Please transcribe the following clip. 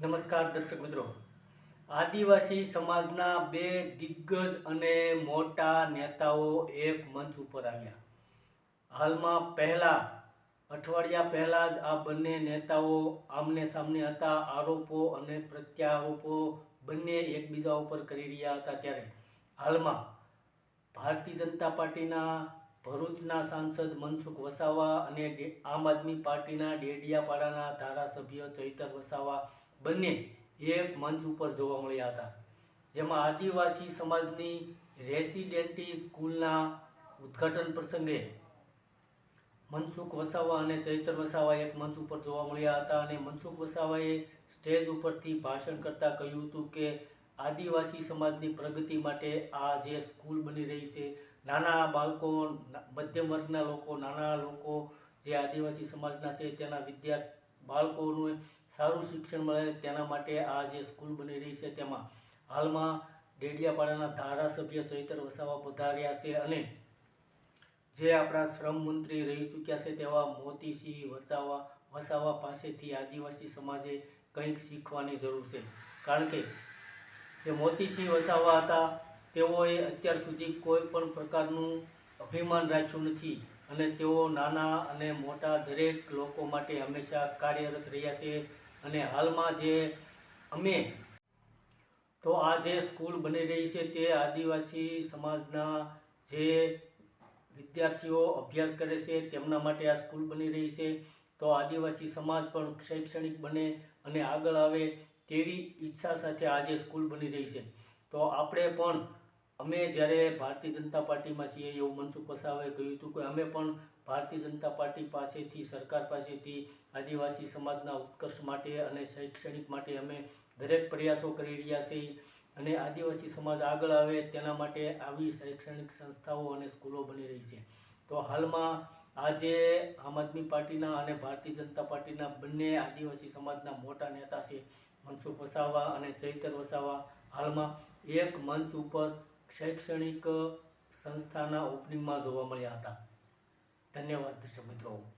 નમસ્કાર દર્શક મિત્રો. આદિવાસી સમાજના બે દિગ્ગજ અને મોટા નેતાઓ એક મંચ ઉપર આવ્યા. હાલમાં પહેલા, અઠવાડિયા પહેલા જ આ બંને નેતાઓ આમને સામને હતા, આરોપો અને પ્રત્યારોપો બંને એકબીજા ઉપર કરી રહ્યા હતા ત્યારે. હાલમાં, ભારતીય જનતા પાર્ટીના ભરૂચના સાંસદ મનસુખ વસાવા અને આમ આદમી પાર્ટીના ડેડિયાપાડાના ધારાસભ્ય ચૈતર વસાવા બંને એક મંચ ઉપર જોવા મળ્યા હતા. જેમાં આદિવાસી સમાજની રેસિડેન્ટી સ્કૂલના ઉદ્ઘાટન પ્રસંગે મનસુખ વસાવા અને ચૈતર વસાવા એક મંચ ઉપર જોવા મળ્યા હતા અને મનસુખ વસાવાએ સ્ટેજ ઉપરથી ભાષણ કરતાં કહ્યું હતું કે આદિવાસી સમાજની પ્રગતિ માટે આ જે સ્કૂલ બની રહી છે, નાના બાળકો, મધ્યમ વર્ગના લોકો, નાના લોકો જે આદિવાસી સમાજના છે તેના વિદ્યાર્થી બાળકોનું સારું શિક્ષણ મળે તેના માટે આ જે સ્કૂલ બની રહી છે તેમાં હાલમાં ડેડિયાપાડાના ધારાસભ્ય ચૈતર વસાવા પધાર્યા છે અને જે આપણા શ્રમ મંત્રી રહી ચૂક્યા છે તેવા મોતીસિંહ વસાવા વસાવા પાસેથી આદિવાસી સમાજે કંઈક શીખવાની જરૂર છે. કારણ કે જે મોતીસિંહ વસાવા હતા, તેઓએ અત્યાર સુધી કોઈ પણ પ્રકારનું અભિમાન રાખ્યું નથી અને તેઓ નાના અને મોટા દરેક લોકો માટે હંમેશા કાર્યરત રહ્યા છે. અને હાલમાં જે અમે તો આ જે સ્કૂલ બની રહી છે તે આદિવાસી સમાજના જે વિદ્યાર્થીઓ અભ્યાસ કરે છે તેમના માટે આ સ્કૂલ બની રહી છે. તો આદિવાસી સમાજ પણ શૈક્ષણિક બને અને આગળ આવે તેવી ઈચ્છા સાથે આજે સ્કૂલ બની રહી છે. તો આપણે પણ અમે જ્યારે ભારતીય જનતા પાર્ટીમાં છીએ એવું મનસુખ વસાવાએ કહ્યું હતું કે અમે પણ ભારતીય જનતા પાર્ટી પાસેથી, સરકાર પાસેથી આદિવાસી સમાજના ઉત્કર્ષ માટે અને શૈક્ષણિક માટે અમે દરેક પ્રયાસો કરી રહ્યા છીએ અને આદિવાસી સમાજ આગળ આવે તેના માટે આવી શૈક્ષણિક સંસ્થાઓ અને સ્કૂલો બની રહી છે. તો હાલમાં આજે આમ આદમી પાર્ટીના અને ભારતીય જનતા પાર્ટીના બંને આદિવાસી સમાજના મોટા નેતા છે મનસુખ વસાવા અને ચૈતર વસાવા. હાલમાં એક મંચ ઉપર શૈક્ષણિક સંસ્થાના ઓપનિંગમાં જોવા મળ્યા હતા. ધન્યવાદ દર્શક મિત્રો.